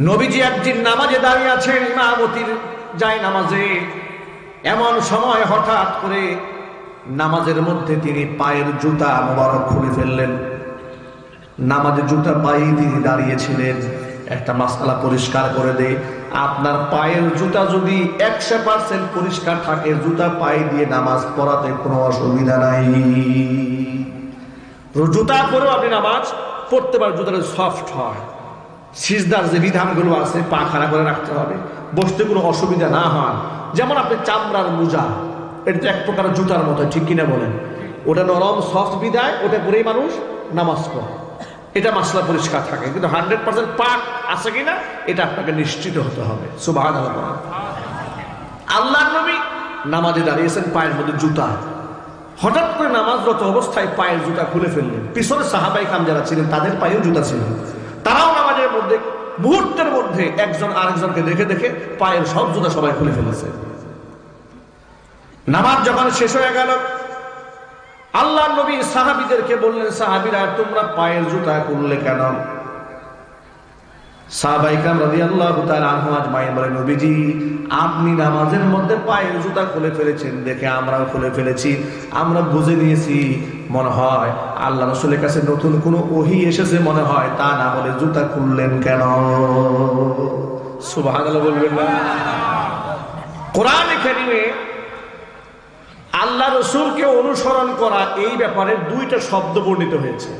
নবীজি একদিন নামাজে দাঁড়িয়ে আছেন, ইমামতির যায় নামাজে। এমন সময় হঠাৎ করে নামাজের মধ্যে তিনি পায়ের জুতা মোবারক খুলে ফেললেন। নামাজে জুতা পায়ে তিনি দাঁড়িয়েছিলেন। একটা মাসালা পরিষ্কার করে দেয় আপনার পায়ের জুতা যদি একশো পার্সেন্ট পরিষ্কার থাকে, জুতা পায়ে দিয়ে নামাজ পড়াতে কোনো অসুবিধা নাই। জুতা পরেও আপনি নামাজ পড়তে পারেন, জুতাটা সফট হয়। সিজদার যে বিধানগুলো আছে, পা খাড়া করে রাখতে হবে। বসতে কোনো অসুবিধা না হয়। যেমন আপনি চামড়ার মোজা, এটা তো এক প্রকার জুতার মতো, ঠিক কিনা বলেন? ওটা নরম সফট বিদায়, ওটা পরেই মানুষ নামাজ পড়ে। এটা মাসলা পরিষ্কার থাকে, কিন্তু হান্ড্রেড পার্সেন্ট পাক আছে কিনা, এটা আপনাকে নিশ্চিত হতে হবে। সুবাহ আল্লাহ নবী নামাজে দাঁড়িয়েছেন পায়ের মধ্যে জুতা। হঠাৎ করে নামাজরত অবস্থায় পায়ের জুতা খুলে ফেললেন। পিছনে সাহাবাই খান যারা ছিলেন, তাদের পায়েও জুতা ছিল। তারাও নামাজের মধ্যে, মুহূর্তের মধ্যে একজন আরেকজনকে দেখে দেখে পায়ের সব জুতা সবাই খুলে ফেলেছে। নামাজ যখন শেষ হয়ে গেল, আল্লাহ নবী সাহাবিদেরকে বললেন, সাহাবিরা, তোমরা পায়ের জুতা খুললে কেন? সাহাবাইকাম রাজি আল্লাহ আহমাজ মাইন বলে নবীজি, আপনি নামাজের মধ্যে পায়ের জুতা খুলে ফেলেছেন, দেখে আমরাও খুলে ফেলেছি, আমরা বুঝে নিয়েছি। মনে হয় আল্লাহ রসুলের কাছে নতুন কোনো ওহি এসেছে মনে হয়, তা না বলে জুতা খুললেন কেন? সুবাহ বলবেন না। কোরআন এখানে আল্লাহ রসুলকে অনুসরণ করা এই ব্যাপারে দুইটা শব্দ বর্ণিত হয়েছে।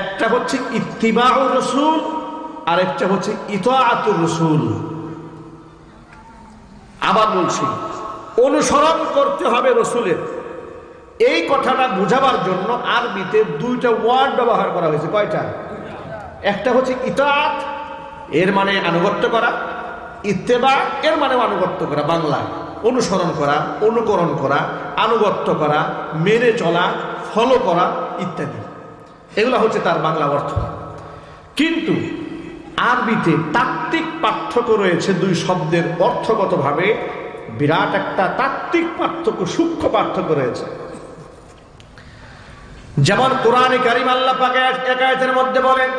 একটা হচ্ছে ইত্তিবা রসুল আর একটা হচ্ছে ইতাআতুর রসুল। আবার বলছি, অনুসরণ করতে হবে রসুলের। এই কথাটা বোঝাবার জন্য আরবিতে দুইটা ওয়ার্ড ব্যবহার করা হয়েছে। কয়টা? একটা হচ্ছে ইতাত এর মানে আনুগত্য করা। ইত্তেবা, এর মানে আনুগত্য করা। বাংলায় অনুসরণ করা, অনুকরণ করা, আনুগত্য করা, মেনে চলা ফলো করা ইত্যাদি। এগুলো হচ্ছে তার বাংলা অর্থ। কিন্তু আরবিতে তাত্ত্বিক পার্থক্য রয়েছে দুই শব্দের অর্থগতভাবে। বিরাট একটা তাত্ত্বিক পার্থক্য, সূক্ষ্ম পার্থক্য রয়েছে। যেমন কোরআনে কারিম আল্লাহ একায়তের মধ্যে বলেন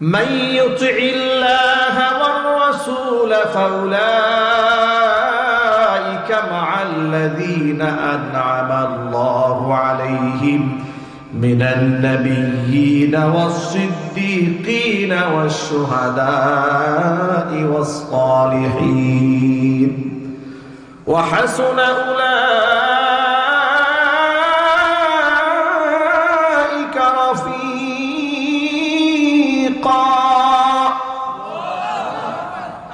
من من النبيين والصديقين والشهداء والصالحين. وحسن أولئك رفيقا.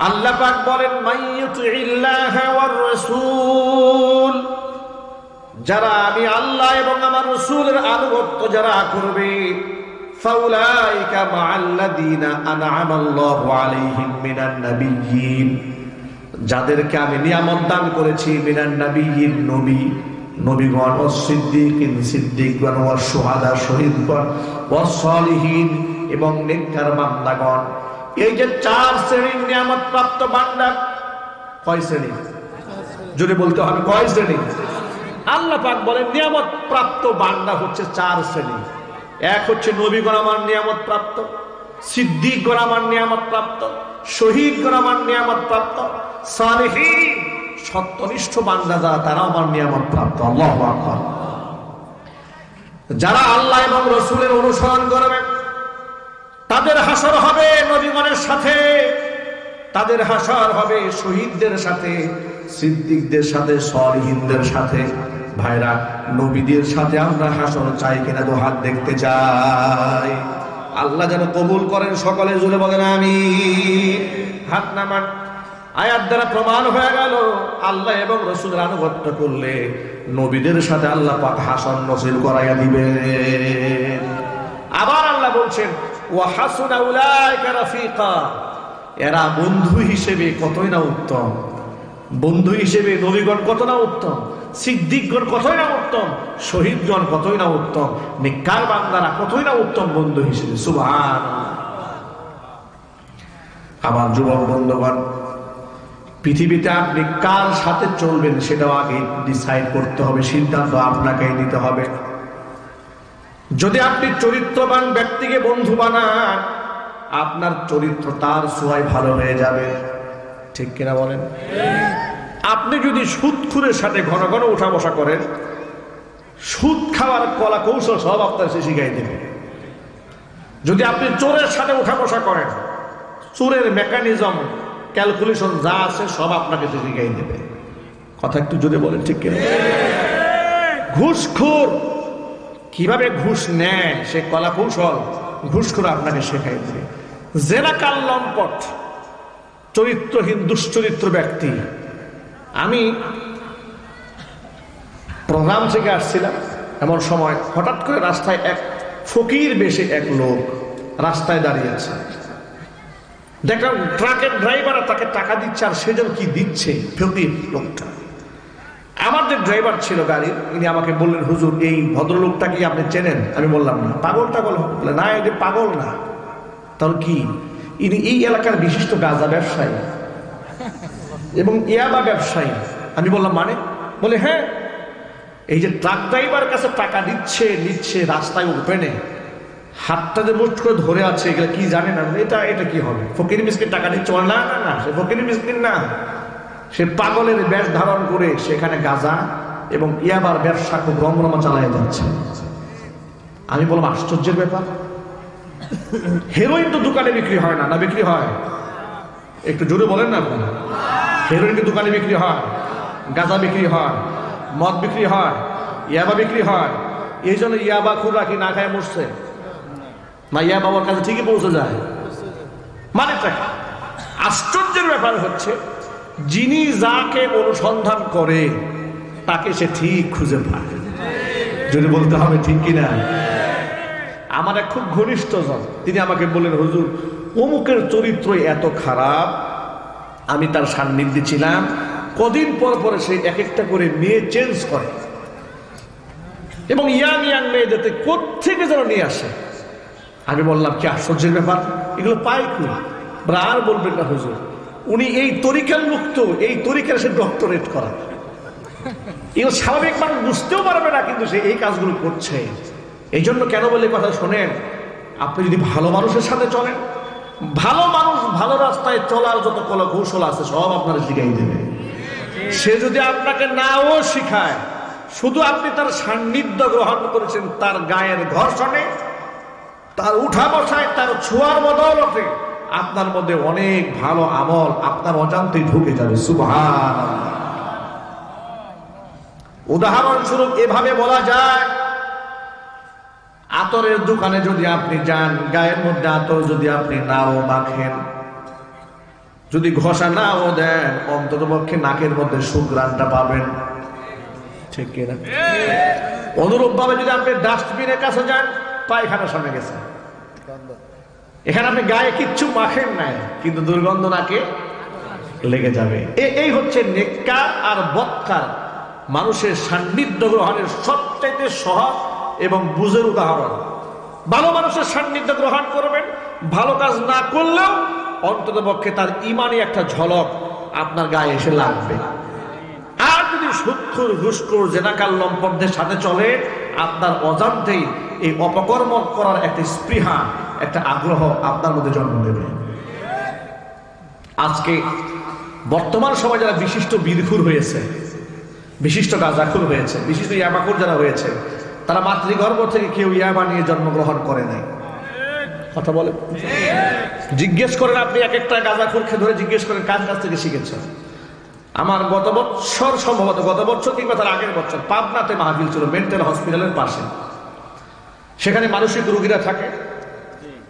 الله أكبر من يطع الله والرسول যারা আমি আল্লাহ এবং আমার রসুলের আনুগত্য যারা করবে যাদেরকে আমি নিয়ামত দান করেছি নবী, নবীগণ, ও এবং বান্দাগণ। এই যে চার শ্রেণির নিয়ামত প্রাপ্ত বান্দা, কয় শ্রেণি? যদি বলতে হবে, কয় শ্রেণি? আল্লাহ পাক বলেন নিয়ামত প্রাপ্ত বান্দা হচ্ছে চার শ্রেণি। এক হচ্ছে নবীগণ আমার নিয়ামত প্রাপ্ত সিদ্দিকগণ আমার নিয়ামত প্রাপ্ত শহীদগণ আমার নিয়ামত প্রাপ্ত সত্যনিষ্ঠ বান্দা যারা তারা আমার নিয়ামত প্রাপ্ত আল্লাহ যারা আল্লাহ এবং রসুলের অনুসরণ করবে, তাদের হাসর হবে নবীগণের সাথে, তাদের হাসর হবে শহীদদের সাথে, সিদ্দিকদের সাথে, সলহীনদের সাথে। ভাইরা, নবীদের সাথে আমরা হাসন চাই কিনা তো হাত দেখতে চাই। আল্লাহ যেন কবুল করেন সকলে জুড়ে বলেন আমি হাত নামান আয়াত দ্বারা প্রমাণ হয়ে গেল, আল্লাহ এবং রসুলের আনুগত্য করলে নবীদের সাথে আল্লাহ পাক হাসন নসিল করাইয়া দিবে আবার আল্লাহ বলছেন ও হাসুন রাফিকা। এরা বন্ধু হিসেবে কতই না উত্তম। বন্ধু হিসেবে নবীগণ কত না উত্তম? সিদ্দিকগণ কতই না উত্তম? শহীদগণ কতই না উত্তম? নিকার বান্দারা কতই না উত্তম বন্ধু হিসেবে? সুভান আমার যুবক বন্ধুগণ, পৃথিবীতে আপনি কার সাথে চলবেন সেটাও আগে ডিসাইড করতে হবে, সিদ্ধান্ত আপনাকেই নিতে হবে। যদি আপনি চরিত্রবান ব্যক্তিকে বন্ধু বানান, আপনার চরিত্র তার সোয়াই ভালো হয়ে যাবে। ঠিক কিনা বলেন? আপনি যদি সুদখুরের সাথে ঘন ঘন উঠা বসা করেন, সুদ খাওয়ার কলা কৌশল সব আপনার সে শিখাই দেবে। যদি আপনি চোরের সাথে উঠা বসা করেন, চোরের মেকানিজম, ক্যালকুলেশন যা আছে সব আপনাকে সে শিখাই দেবে। কথা একটু যদি বলেন, ঠিক কিনা? ঘুষখোর, কীভাবে ঘুষ নেয় সে কলা কৌশল ঘুষখোর আপনাকে শেখাই দেবে। জেনাকাল লম্পট চরিত্রহীন, দুশ্চরিত্র ব্যক্তি। আমি প্রোগ্রাম থেকে আসছিলাম এমন সময় হঠাৎ করে রাস্তায় এক ফকির বেশে এক লোক রাস্তায় দাঁড়িয়ে আছে। দেখলাম ট্রাকের ড্রাইভার তাকে টাকা দিচ্ছে আর সেজন কি দিচ্ছে? ফকির লোকটা। আমার যে ড্রাইভার ছিল গাড়ির ইনি আমাকে বললেন, হুজুর, এই ভদ্রলোকটা কি আপনি চেনেন? আমি বললাম, না। পাগল টাগল বলে, না যে পাগল না। তাহলে কি? ইনি এই এলাকার বিশিষ্ট গাঁজা ব্যবসায়ী। এবং ইয়াবা ব্যবসায়ী। আমি বললাম মানে? বলে হ্যাঁ এই যে ট্রাক ড্রাইভার কাছে টাকা দিচ্ছে নিচ্ছে রাস্তায় ওপেনে হাতটা যে মুঠ করে ধরে আছে এগুলো কি জানে না? এটা এটা কি হবে? ফকির মিসকিন টাকা বলে, না না না সে ফকির মিসকিন না। সে পাগলের বেশ ধারণ করে সেখানে গাজা এবং ইয়াবার ব্যবসা খুব রমরমা চালায় যাচ্ছে। আমি বললাম আশ্চর্যের ব্যাপার। হেরোইন তো দোকানে বিক্রি হয় না না বিক্রি হয়? একটু জোরে বলেন না আপনারা। হেরোইন কি দোকানে বিক্রি হয়? গাঁজা বিক্রি হয়? মদ বিক্রি হয়? ইয়াবা বিক্রি হয়? এই জন্য ইয়াবা খুররা কি না খায় মরছে? না ইয়া বাবার কাছে ঠিকই পৌঁছে যায়। মানে আশ্চর্যের ব্যাপার হচ্ছে, যিনি যাকে অনুসন্ধান করে, তাকে সে ঠিক খুঁজে পায়। যদি বলতে হবে ঠিক কিনা? আমার এক খুব ঘনিষ্ঠ জন, তিনি আমাকে বললেন, হুজুর, অমুকের চরিত্র এত খারাপ। আমি তার সান্নিধ্যে ছিলাম। কদিন পর পরে সে এক একটা করে মেয়ে চেঞ্জ করে। এবং ইয়াং ইয়াং মেয়েদেরকে কোথেকে যেন নিয়ে আসে। আমি বললাম, কি আশ্চর্যের ব্যাপার? এগুলো পাই কই আর বলবেন না হুজুর। উনি এই তরিকার মুক্ত, এই তরিকার সে ডক্টরেট করা। এগুলো স্বাভাবিক মানুষ বুঝতেও পারবে না, কিন্তু সে এই কাজগুলো করছে। এই জন্য কেন বলে কথা শোনেন? আপনি যদি ভালো মানুষের সাথে চলেন, ভালো মানুষ ভালো রাস্তায় চলার যত কলা কৌশল আছে, সব আপনারা শিখাই দেবে। সে যদি আপনাকে নাও শিখায়, শুধু আপনি তার সান্নিধ্য গ্রহণ করেছেন, তার গায়ের ঘর্ষণে, তার উঠা বসায় তার ছোঁয়ার বদৌলতে, আপনার মধ্যে অনেক ভালো আমল আপনার অজান্তেই ঢুকে যাবে। সুবহান উদাহরণস্বরূপ এভাবে বলা যায় আতরের দোকানে যদি আপনি যান, গায়ের মধ্যে আতর যদি আপনি নাও মাখেন, যদি ঘষা নাও দেন অন্তত পক্ষে নাকের মধ্যে সুগ্রানটা পাবেন। ঠিক কিনা? অনুরূপ ভাবে যদি আপনি ডাস্টবিনের কাছে যান পায়খানা সামনে গেছে। এখানে আপনি গায়ে কিচ্ছু মাখেন নাই, কিন্তু দুর্গন্ধ নাকে লেগে যাবে। এই হচ্ছে নেককার আর বৎকার। মানুষের সান্নিধ্য গ্রহণের সবচাইতে সহজ এবং বুঝের উদাহরণ। ভালো মানুষের সান্নিধ্য গ্রহণ করবেন, ভালো কাজ না করলেও অন্তত পক্ষে তার ইমানই একটা ঝলক আপনার গায়ে এসে লাগবে। আর যদি সুক্ষুর ঘুষখোর জেনাকাল লম্পটদের সাথে চলে, আপনার অজান্তেই এই অপকর্ম করার একটা স্পৃহা, একটা আগ্রহ আপনার মধ্যে জন্ম দেবে। আজকে বর্তমান সময় যারা বিশিষ্ট বীরখুর হয়েছে, বিশিষ্ট গাজাখুর হয়েছে, বিশিষ্ট ইয়াবাকুর যারা হয়েছে তারা মাতৃগর্ভ থেকে কেউ ইয়াবা নিয়ে জন্মগ্রহণ করে নাই। কথা বলে? জিজ্ঞেস করেন আপনি এক একটা গাজাখুরকে ধরে জিজ্ঞেস করেন, কার কাছ থেকে শিখেছেন? আমার গত বছর সম্ভবত গত বছর কিংবা তার আগের বছর পাবনাতে মাহফিল ছিল, মেন্টাল হসপিটালের পাশে। সেখানে মানসিক রোগীরা থাকে।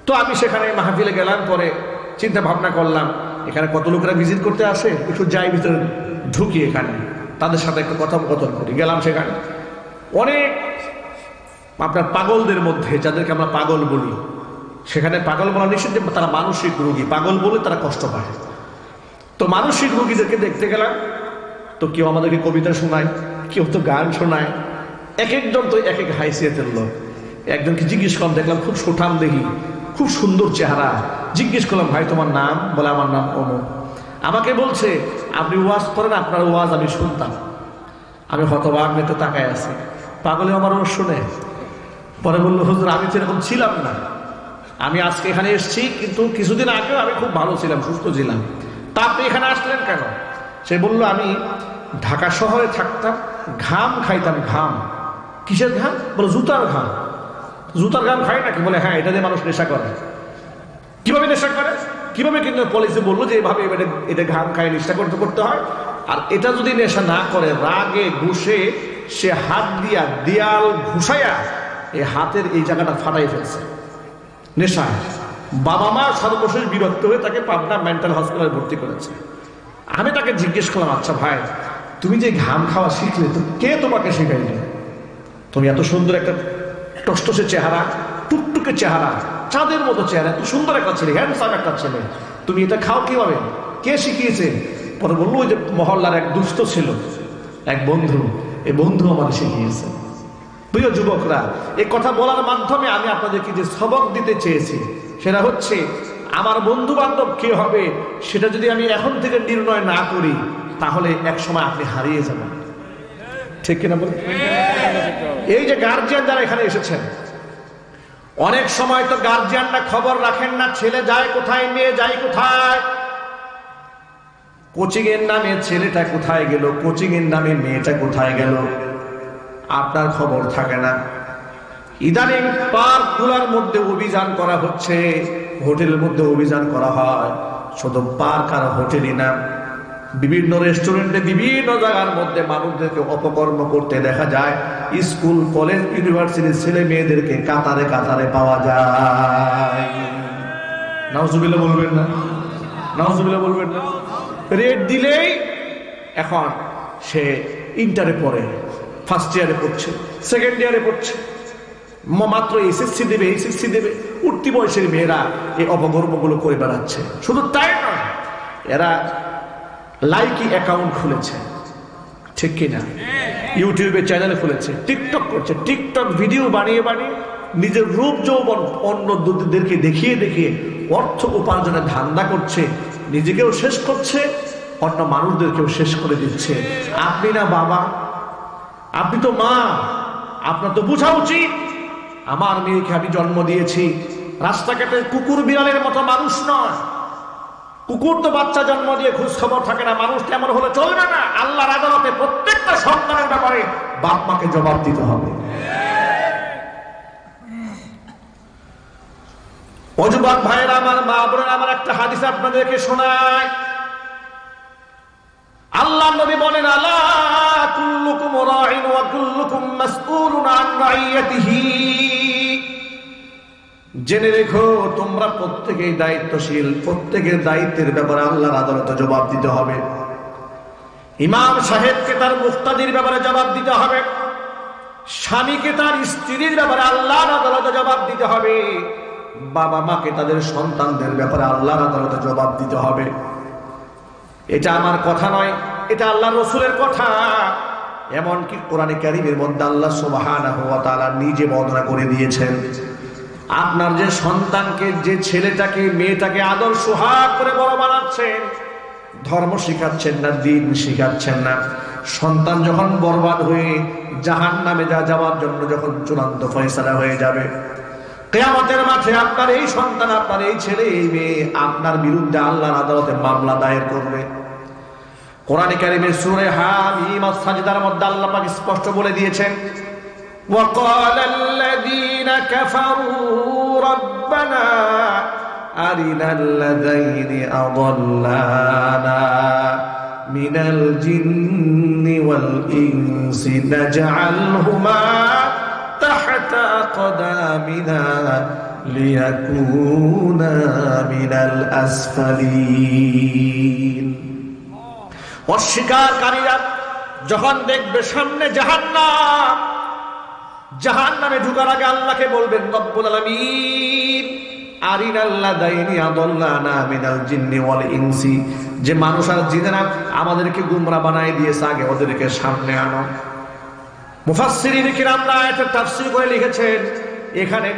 তো আমি সেখানে মাহফিলে গেলাম, পরে চিন্তা ভাবনা করলাম, এখানে কত লোকেরা ভিজিট করতে আসে? একটু যাই, ভিতরে ঢুকি এখানে। তাদের সাথে একটু কথোপকথন করি। গেলাম সেখানে। অনেক আপনার পাগলদের মধ্যে, যাদেরকে আমরা পাগল বলি, সেখানে পাগল বলা নিষেধ যে তারা মানসিক রোগী। পাগল বলে তারা কষ্ট পায়। তো মানসিক রোগীদেরকে দেখতে গেলাম, তো কেউ আমাদেরকে কবিতা শোনায়, কেউ তো গান শোনায়। এক একজন তো এক এক হাইসিয়াতের লোক। একজনকে জিজ্ঞেস করলাম, দেখলাম খুব সুঠাম দেখি খুব সুন্দর চেহারা। জিজ্ঞেস করলাম, ভাই, তোমার নাম? বলে, আমার নাম অমুক আমাকে বলছে, আপনি ওয়াজ করেন, আপনার ওয়াজ আমি শুনতাম। আমি হতবাক মেতে তাকায় আছি। পাগলে আমার ওর শুনে। পরে বলল, হুজুর, আমি তো এরকম ছিলাম না। আমি আজকে এখানে এসেছি, কিন্তু কিছুদিন আগেও আমি খুব ভালো ছিলাম, সুস্থ ছিলাম। তা আপনি এখানে আসলেন কেন? সে বলল, আমি ঢাকা শহরে থাকতাম, ঘাম খাইতাম, ঘাম। কিসের ঘাম? বলে, জুতার ঘাম। জুতার ঘাম খায় নাকি? বলে হ্যাঁ এটা দিয়ে মানুষ নেশা করে। কীভাবে নেশা করে? কীভাবে? কিন্তু পুলিশে বলল যে, এভাবে এটা এটা ঘাম খায় নেশা করতে করতে হয়। আর এটা যদি নেশা না করে, রাগে ঘুষে সে হাত দিয়া দেয়াল ঘুষাইয়া এই হাতের এই জায়গাটা ফাটাই ফেলছে। নেশায়। বাবা মা সর্বশেষ বিরক্ত হয়ে তাকে পাবনা মেন্টাল হসপিটালে ভর্তি করেছে। আমি তাকে জিজ্ঞেস করলাম আচ্ছা ভাই, তুমি যে ঘাম খাওয়া শিখলে, তো কে তোমাকে শেখাইলে? তুমি এত সুন্দর একটা টসটসে চেহারা, টুকটুকে চেহারা, চাঁদের মতো চেহারা, এত সুন্দর একটা ছেলে হ্যান্ডসাম একটা ছেলে। তুমি এটা খাও কীভাবে? কে শিখিয়েছে? পরে বলল, ওই যে মহল্লার এক দুস্থ ছিল, এক বন্ধু এই বন্ধু আমাকে শিখিয়েছে। প্রিয় যুবকরা এই কথা বলার মাধ্যমে আমি আপনাদেরকে যে সবক দিতে চেয়েছি, সেটা হচ্ছে, আমার বন্ধু বান্ধব কে হবে, সেটা যদি আমি এখন থেকে নির্ণয় না করি, তাহলে এক সময় আপনি হারিয়ে যাবেন। ঠিক কিনা বলুন? এই যে গার্জিয়ান যারা এখানে এসেছেন, অনেক সময় তো গার্জিয়ানরা খবর রাখেন না, ছেলে যায় কোথায়, মেয়ে যায় কোথায়? কোচিং এর নামে ছেলেটা কোথায় গেল কোচিং এর নামে মেয়েটা কোথায় গেল? আপনার খবর থাকে না। ইদানিং পার্কগুলার মধ্যে অভিযান করা হচ্ছে, হোটেলের মধ্যে অভিযান করা হয়। শুধু পার্ক আর হোটেলই না, বিভিন্ন রেস্টুরেন্টে বিভিন্ন জায়গার মধ্যে মানুষদেরকে অপকর্ম করতে দেখা যায়। স্কুল, কলেজ, ইউনিভার্সিটির ছেলে মেয়েদেরকে কাতারে কাতারে পাওয়া যায়। বলবেন না? বলবেন না? রেট দিলেই এখন সে ইন্টারে পড়ে। ফার্স্ট ইয়ারে পড়ছে সেকেন্ড ইয়ারে পড়ছে। মাত্র এসএসসি দেবে এসএসসি দেবে। উঠতি বয়সের মেয়েরা এই অপকর্মগুলো করে বেড়াচ্ছে। শুধু তাই নয়, এরা লাইকি অ্যাকাউন্ট খুলেছে। ঠিক কিনা? ইউটিউবে চ্যানেল খুলেছে টিকটক করছে। টিকটক ভিডিও বানিয়ে বানিয়ে নিজের রূপ যৌবন অন্য দুদেরকে দেখিয়ে দেখিয়ে অর্থ উপার্জনের ধান্দা করছে। নিজেকেও শেষ করছে, অন্য মানুষদেরকেও শেষ করে দিচ্ছে। আপনি না বাবা আপনি তো মা, আপনার তো বোঝা উচিত। আমার মেয়েকে আমি জন্ম দিয়েছি। রাস্তাঘাটে কুকুর বিড়ালের মতো মানুষ নয়। কুকুর তো বাচ্চা জন্ম দিয়ে খোঁজ খবর থাকে না, মানুষ তেমন হলে চলবে না। আল্লাহর আদালতে প্রত্যেকটা সন্তানের ব্যাপারে বাপ মাকে জবাব দিতে হবে। অজুবাক ভাইয়ের, আমার মা বোনের, আমার একটা হাদিস আপনাদেরকে শোনায় আল্লাহ নবী বলেন, আলা কুল্লুকুম জেনে রেখো, তোমরা প্রত্যেকেই দায়িত্বশীল, প্রত্যেকের দায়িত্বের ব্যাপারে আল্লাহর আদালতে জবাব দিতে হবে। ইমাম সাহেবকে তার মুক্তাদির ব্যাপারে জবাব দিতে হবে। স্বামীকে তার স্ত্রীর ব্যাপারে আল্লাহর আদালতে জবাব দিতে হবে। বাবা মাকে তাদের সন্তানদের ব্যাপারে আল্লাহর আদালতে জবাব দিতে হবে। এটা আমার কথা নয়, এটা আল্লাহ রসুলের কথা। এমনকি কোরআনে কারিমের মধ্যে আল্লাহ সুবহানাহু ওয়া তাআলা নিজে বর্ণনা করে দিয়েছেন, আপনার যে সন্তানকে, যে ছেলেটাকে, মেয়েটাকে আদর সোহাগ করে বড় বানাচ্ছেন, ধর্ম শিখাচ্ছেন না, দিন শিখাচ্ছেন না। সন্তান যখন বরবাদ হয়ে জাহান নামে যা যাওয়ার জন্য যখন চূড়ান্ত ফয়সালা হয়ে যাবে, কেয়ামতের মাঠে আপনার এই সন্তান, আপনার এই ছেলে, এই মেয়ে, আপনার বিরুদ্ধে আল্লাহর আদালতে মামলা দায়ের করবে। কোরআন কারিমের সূরা হামিম সাজদার মধ্যে আল্লাহ পাক স্পষ্ট বলে দিয়েছেন وقال الذين كفروا ربنا أرنا الذين أضلانا من الجن والإنس نجعلهما تحت أقدامنا ليكونا من الأسفلين অস্বীকারীরা যখন দেখবে সামনে জাহান্নাম জাহান নামে ঢুকার আগে আল্লাহকে বলবেন, রব্বুল আলামিন যে মানুষ আর আমাদেরকে ওদেরকে সামনে আনো। তাফসীর লিখেছেন, এখানে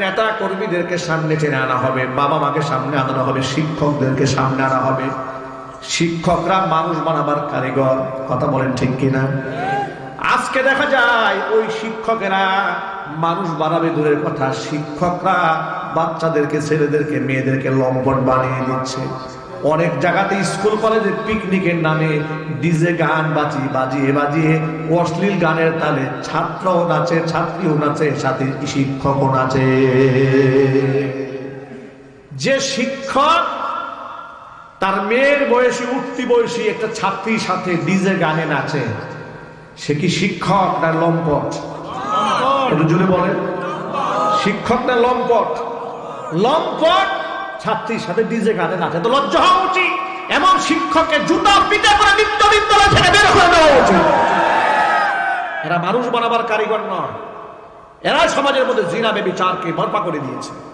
সামনে আনা হবে, বাবা মাকে সামনে আনানো হবে, শিক্ষকদেরকে সামনে আনা হবে। শিক্ষকরা মানুষ বানাবার কারিগর, কথা বলেন ঠিক কিনা? আজকে দেখা যায় ওই শিক্ষকেরা মানুষ বানাবে দূরের কথা, শিক্ষকরা বাচ্চাদেরকে, ছেলেদেরকে, মেয়েদেরকে লম্বট বানিয়ে দিচ্ছে। অনেক জায়গাতে স্কুল কলেজে পিকনিকের নামে ডিজে গান বাজিয়ে বাজিয়ে বাজিয়ে অশ্লীল গানের তালে ছাত্রও নাচে, ছাত্রীও নাচে, সাথে শিক্ষকও নাচে। যে শিক্ষক তার মেয়ের বয়সী, উঠতি বয়সী একটা ছাত্রীর সাথে ডিজে গানে নাচে। সে কি শিক্ষক না লম্পট? জুড়ে বলেন। শিক্ষক না লম্পট? লম্পট ছাত্রীর সাথে ডিজে গানে নাচে। তো লজ্জা হওয়া উচিত। এমন শিক্ষককে জুতা পিটা করে নিত্য নিত্য থেকে বের করে দেওয়া উচিত। এরা মানুষ বানাবার কারিগর নয়। এরা সমাজের মধ্যে জিনা, বেবিচারকে বরপা করে দিয়েছে।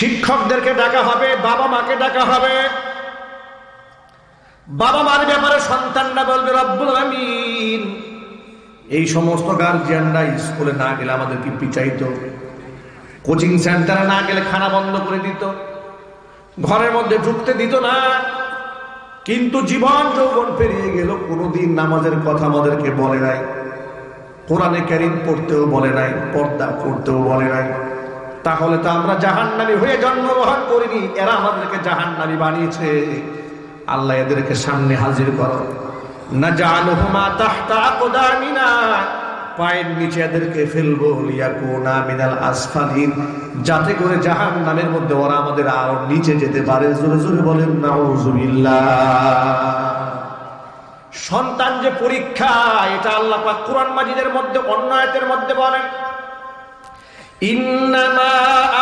শিক্ষকদেরকে ডাকা হবে, বাবা মাকে ডাকা হবে। বাবা মার ব্যাপারে সন্তানরা বলবে, রব্বুল আমিন। এই সমস্ত গার্জিয়ানরা স্কুলে না গেলে আমাদেরকে পিচাইতো? কোচিং সেন্টারে না গেলে খানা বন্ধ করে দিত? ঘরের মধ্যে ঢুকতে দিত না। কিন্তু জীবন যৌবন পেরিয়ে গেল, কোনোদিন নামাজের কথা আমাদেরকে বলে নাই। কোরআনে ক্যারিম পড়তেও বলে নাই, পর্দা করতেও বলে নাই। তাহলে তো আমরা জাহান্নামী হয়ে জন্মগ্রহণ করিনি। এরা আমাদেরকে জাহান্নামী বানিয়েছে। আল্লাহ এদেরকে সামনে হাজির করো। না জালহুমা তাহতা আকদামিনা। পায়ের নিচে এদেরকে ফেলব। লিয়াকুনা মিনাল আসফালিন। যাতে করে জাহান নামের মধ্যে ওরা আমাদের আরও নিচে যেতে পারে। জোরে জোরে বলেন, নাউজুবিল্লাহ। সন্তান যে পরীক্ষা, এটা আল্লাহ কোরআন মাজিদের মধ্যে, অন্য আয়াতের মধ্যে বলেন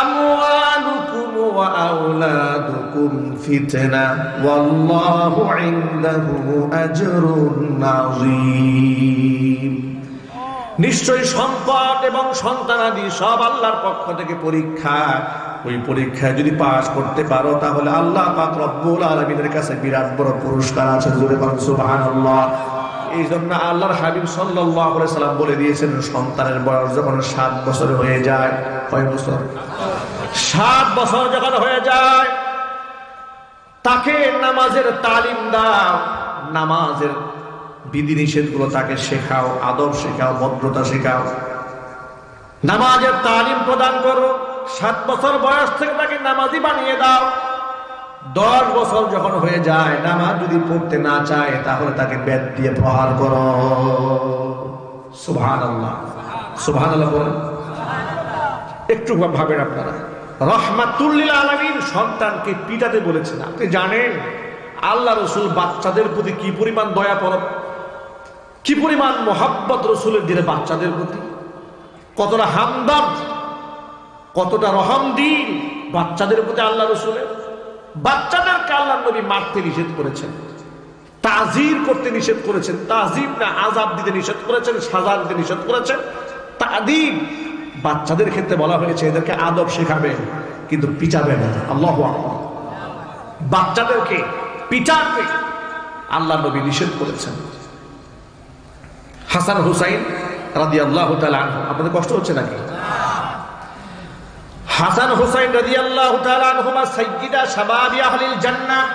আমওয়ালুকুম ওয়া আওলাদুকুম ফিতনা, ওয়াল্লাহু ইনদাহু আজরুন আযীম নিশ্চয়ই সম্পদ এবং সন্তানাদি সব আল্লাহর পক্ষ থেকে পরীক্ষা। ওই পরীক্ষায় যদি পাস করতে পারো, তাহলে আল্লাহ পাক রব্বুল আলমিনের কাছে বিরাট বড় পুরস্কার আছে জুড়ে পারেন সুবহানাল্লাহ। এই জন্য আল্লাহর হাবিব সাল্লাম বলে দিয়েছেন, সন্তানের বয়স যখন সাত বছর হয়ে যায়, কয় বছর? সাত বছর যখন হয়ে যায়, তাকে নামাজের তালিম দাও, নামাজের বিধি নিষেধগুলো তাকে শেখাও, আদব শেখাও, ভদ্রতা শেখাও। নামাজের তালিম প্রদান করো, সাত বছর বয়স থেকে তাকে নামাজি বানিয়ে দাও। দশ বছর যখন হয়ে যায়, নামাজ যদি পড়তে না চায়, তাহলে তাকে বেদ দিয়ে প্রহার করো। সুভান আল্লাহ সুভান একটু ভাবেন আপনারা। রহমাতুল্লিল আলমিন সন্তানকে পিটাতে বলেছেন। আপনি জানেন, আল্লাহ রসুল বাচ্চাদের প্রতি কি পরিমাণ দয়া পরব কি পরিমাণ মোহাব্বত রসুলের দিলে বাচ্চাদের প্রতি? কতটা হামদাম কতটা রহম দিন বাচ্চাদের প্রতি আল্লাহ রসুলের? বাচ্চাদেরকে আল্লাহ নবী মারতে নিষেধ করেছেন। তাজির করতে নিষেধ করেছেন। তাজিব না আজাব দিতে নিষেধ করেছেন, সাজা দিতে নিষেধ করেছেন। তাদিব বাচ্চাদের ক্ষেত্রে বলা হয়েছে, এদেরকে আদব শেখাবে, কিন্তু পিচাবেন না। আল্লাহ বাচ্চাদেরকে পিটাতে আল্লাহ নবী নিষেধ করেছেন। হাসান হুসাইন রাদি আল্লাহ আপনাদের কষ্ট হচ্ছে নাকি? হাসান হুসাইন রাদি আল্লাহ সৈয়দা শাবাবি আহলিল জান্নাত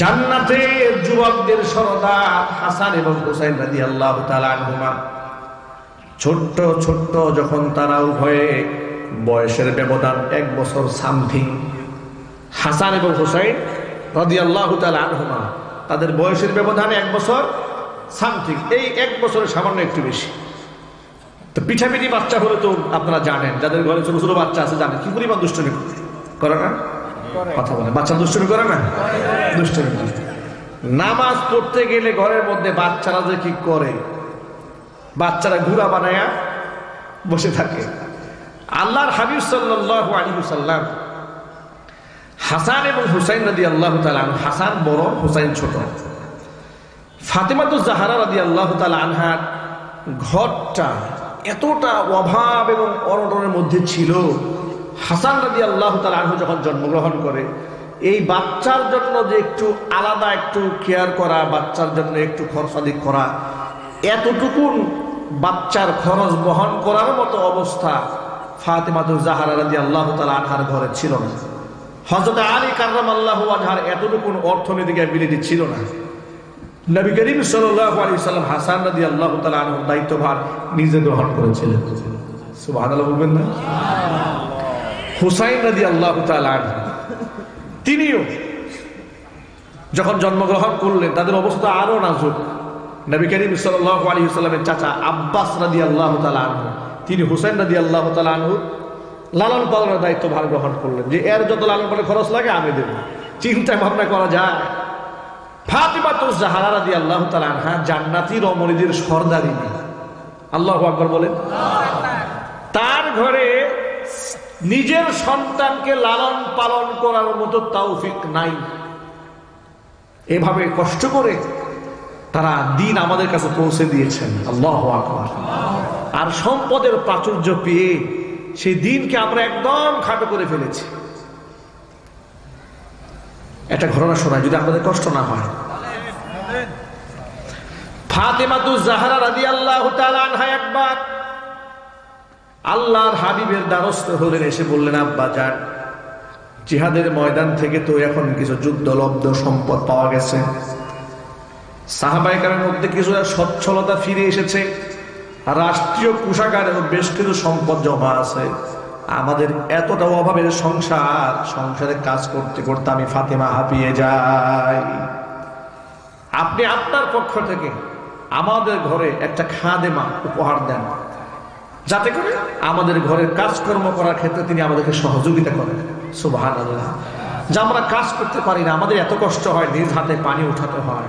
জান্নাতের যুবকদের সরদার হাসান এবং হুসাইন রাদি আল্লাহ তালুমা ছোট্ট ছোট্ট যখন তারা উভয়ে বয়সের ব্যবধান এক বছর সামথিং, হাসান এবং হুসাইন রাদি আল্লাহ আনহুমা, তাদের বয়সের ব্যবধানে এক বছর সামথিং, এই এক বছরের সামান্য একটু বেশি। তো পিঠাপিঠি বাচ্চা হলে তো আপনারা জানেন, যাদের ঘরে ছোট ছোট বাচ্চা আছে জানেন, কি পরিমাণ দুষ্টমি করে? না? কথা বলে। বাচ্চা দুষ্টমি করে না? দুষ্টমি। নামাজ পড়তে গেলে ঘরের মধ্যে বাচ্চারা যে কি করে? বাচ্চারা ঘুরা বানায়া বসে থাকে। আল্লাহর হাবিব সাল্লাহ আলী সাল্লাম হাসান এবং হুসাইন রাদি আল্লাহ তালান হাসান বড়, হুসাইন ছোট। ফাতেমাতু জাহারা রাদি আল্লাহ তালা আনহার ঘরটা এতটা অভাব এবং অনটনের মধ্যে ছিল। হাসান রাদি আল্লাহ তালা আনহু যখন জন্মগ্রহণ করে, এই বাচ্চার জন্য যে একটু আলাদা একটু কেয়ার করা, বাচ্চার জন্য একটু খরচাদিক করা, এতটুকুন বাচ্চার খরচ বহন করার মতো অবস্থা ফাতেমাতুল জাহারা রাজি আল্লাহ তালা আনহার ঘরে ছিল না। হজরত আলী কার্রাম আল্লাহ আনহার এতটুকুন অর্থনীতিকে অ্যাবিলিটি ছিল না। নবী করিম আলাইহি সাল্লাম হাসান রাদিয়াল্লাহু তাআলা আনহুর দায়িত্বভার নিজে গ্রহণ করেছিলেন। লালন পালনের দায়িত্ব ভার গ্রহণ করলেন যে, এর যত লালন পালনের খরচ লাগে আমি দেব। চিন্তা ভাবনা করা যায়। তো আল্লাহ বলেন। তার ঘরে নিজের সন্তানকে লালন পালন করার মতো নাই। এভাবে কষ্ট করে তারা দিন আমাদের কাছে পৌঁছে দিয়েছেন। আল্লাহ আকবর। আর সম্পদের প্রাচুর্য পেয়ে সেই দিনকে আমরা একদম খাটো করে ফেলেছি। একটা ঘটনা শোনায়, যদি আমাদের কষ্ট না হয়। আনহা একবার আল্লাহর হাবিবের দ্বারস্থ হলেন, এসে বললেন জিহাদের ময়দান থেকে তো এখন কিছু যুদ্ধলব্ধ সম্পদ পাওয়া গেছে। মধ্যে কিছু সচ্ছলতা ফিরে এসেছে। রাষ্ট্রীয় কোষাগারেও বেশ কিছু সম্পদ জমা আছে। আমাদের এতটা অভাবের সংসার, সংসারে কাজ করতে করতে আমি ফাতেমা হাঁপিয়ে যাই। আপনি আপনার পক্ষ থেকে আমাদের ঘরে একটা খাদেমা উপহার দেন। যাতে করে আমাদের ঘরের কাজকর্ম করার ক্ষেত্রে তিনি আমাদেরকে সহযোগিতা করেন। সুবাহান যা আমরা কাজ করতে পারি না, আমাদের এত কষ্ট হয়, নিজ হাতে পানি উঠাতে হয়,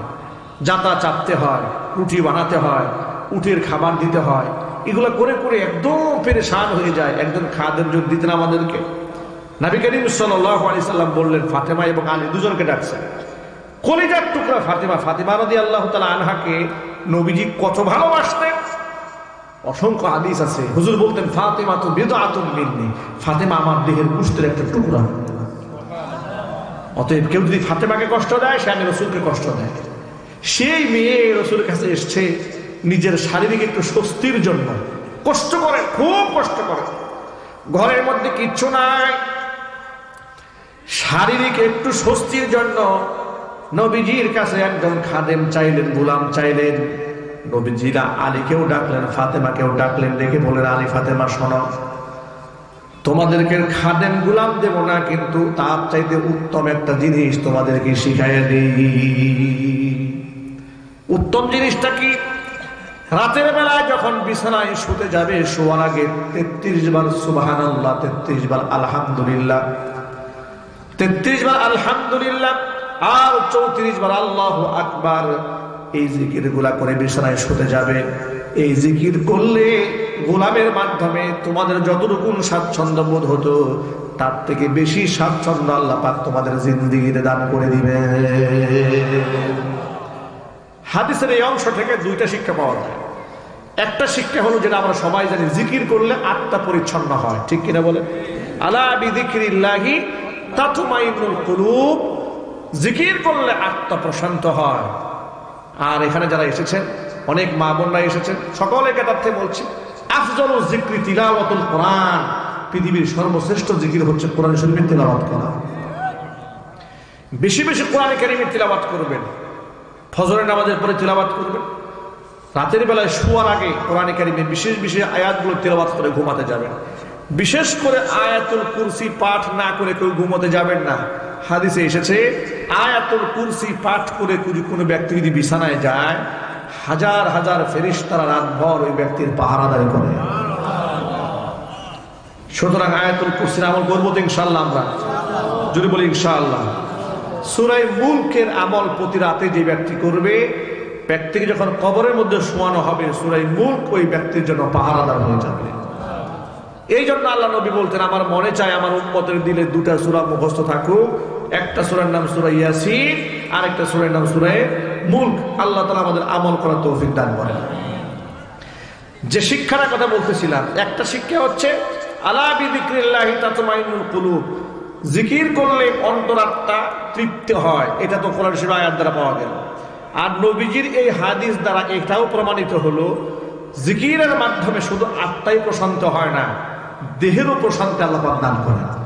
যাতা চাপতে হয়, রুটি বানাতে হয় উটের খাবার দিতে হয়। এগুলো করে করে একদম পেরেশান হয়ে যায়। একজন খাদের যোগ দিতেন আমাদেরকে। নাবি করিম সাল্লাম বললেন, ফাতেমা এবং আলী দুজনকে ডাকছেন। কলিজার টুকরা ফাতেমা ফাতেমা রদি আল্লাহ তালা আনহাকে নবীজি কত ভালোবাসতেন। অসংখ্য হাদিস আছে। হুজুর বলতেন ফাতেমা তো বেদ আতন মিলনি ফাতেমা আমার দেহের পুষ্টের একটা টুকরা। অতএব কেউ যদি ফাতেমাকে কষ্ট দেয়, সে আমি রসুলকে কষ্ট দেয়। সেই মেয়ে রসুলের কাছে এসছে নিজের শারীরিক একটু স্বস্তির জন্য। কষ্ট করে, খুব কষ্ট করে। ঘরের মধ্যে কিচ্ছু নাই। শারীরিক একটু স্বস্তির জন্য নবীজির কাছে একজন খাদেম চাইলেন, গুলাম চাইলেন। নবীজিরা আলীকেও ডাকলেন, ফাতেমাকেও ডাকলেন ডেকে বলেন, আলী, ফাতেমা, শোনো। তোমাদেরকে খাদেম, গুলাম দেব না, কিন্তু তার চাইতে উত্তম একটা জিনিস তোমাদেরকে শিখাইয়া দিই। উত্তম জিনিসটা কি? রাতের বেলায় যখন বিছানায় শুতে যাবে, শোয়ার আগে তেত্রিশ বার সুবাহান আল্লাহ তেত্রিশ বার আলহামদুলিল্লাহ, তেত্রিশ বার আলহামদুলিল্লাহ, আর চৌত্রিশ বার আল্লাহ আকবার এই জিকিরগুলা করে বিছানায় শুতে যাবে। এই জিকির করলে গোলামের মাধ্যমে তোমাদের যতটুকু স্বাচ্ছন্দ্য বোধ হতো, তার থেকে বেশি স্বাচ্ছন্দ্য আল্লাহ পাক তোমাদের জিন্দিগিতে দান করে দিবে হাদিসের এই অংশ থেকে দুইটা শিক্ষা পাওয়া যায়। একটা শিক্ষা হলো যেটা আমরা সবাই জানি, জিকির করলে আত্মা পরিচ্ছন্ন হয়। ঠিক কিনা বলে আলা বিদিক্রিল্লাহি তাতুমাইনুল কুলুব। জিকির করলে আত্মা প্রশান্ত হয়। আর এখানে যারা এসেছেন, অনেক মা বোনরা এসেছেন সকলে কেতার্থে বলছি, আফজল জিক্রি তিলাওয়াতুল কোরআন। পৃথিবীর সর্বশ্রেষ্ঠ জিকির হচ্ছে কোরআন শরীফের তিলাওয়াত করা। বেশি বেশি কোরআন কারিমের তিলাওয়াত করবেন। ফজরের নামাজের পরে তিলাবাত করবেন। রাতের বেলায় শোয়ার আগে কোরআন কারিমের বিশেষ বিশেষ আয়াতগুলো তিলাবাত করে ঘুমাতে যাবেন। বিশেষ করে আয়াতুল কুরসি পাঠ না করে কেউ ঘুমাতে যাবেন না। হাদিসে এসেছে, আয়াতুল কুরসি পাঠ করে কোনো ব্যক্তি যদি বিছানায় যায়, হাজার হাজার ফেরিস তারা রাতভর ওই ব্যক্তির পাহারাদারি করে। সুতরাং আয়াতুল কুরসির আমল করব তো ইনশাল্লাহ আমরা। যদি বলি ইনশাআল্লাহ। সুরাই মুলকের আমল প্রতি রাতে যে ব্যক্তি করবে, ব্যক্তিকে যখন কবরের মধ্যে শোয়ানো হবে সুরাই মুল্ক ওই ব্যক্তির জন্য পাহারাদার হয়ে যাবে। এই জন্য আল্লাহ নবী বলতেন, আমার মনে চায় আমার উম্মতের দিলে দুটা সুরা মুখস্থ থাকুক। একটা সুরের নাম সুরা ইয়াসিন আর একটা সুরের নাম সুরাই মুল্ক। আল্লাহ তালা আমাদের আমল করার তৌফিক দান করেন। যে শিক্ষার কথা বলতেছিলাম, একটা শিক্ষা হচ্ছে, আলা বিদিক্রিল্লাহি তাতমাইনুল কুলুব। জিকির করলে অন্তরাত্মা তৃপ্ত হয়। এটা তো কোরআন শিব আয়াত দ্বারা পাওয়া গেল। আর নবীজির এই হাদিস দ্বারা এটাও প্রমাণিত হলো, জিকিরের মাধ্যমে শুধু আত্মাই প্রশান্ত হয় না, দেহেরও প্রশান্তি আল্লাহ দান করেন।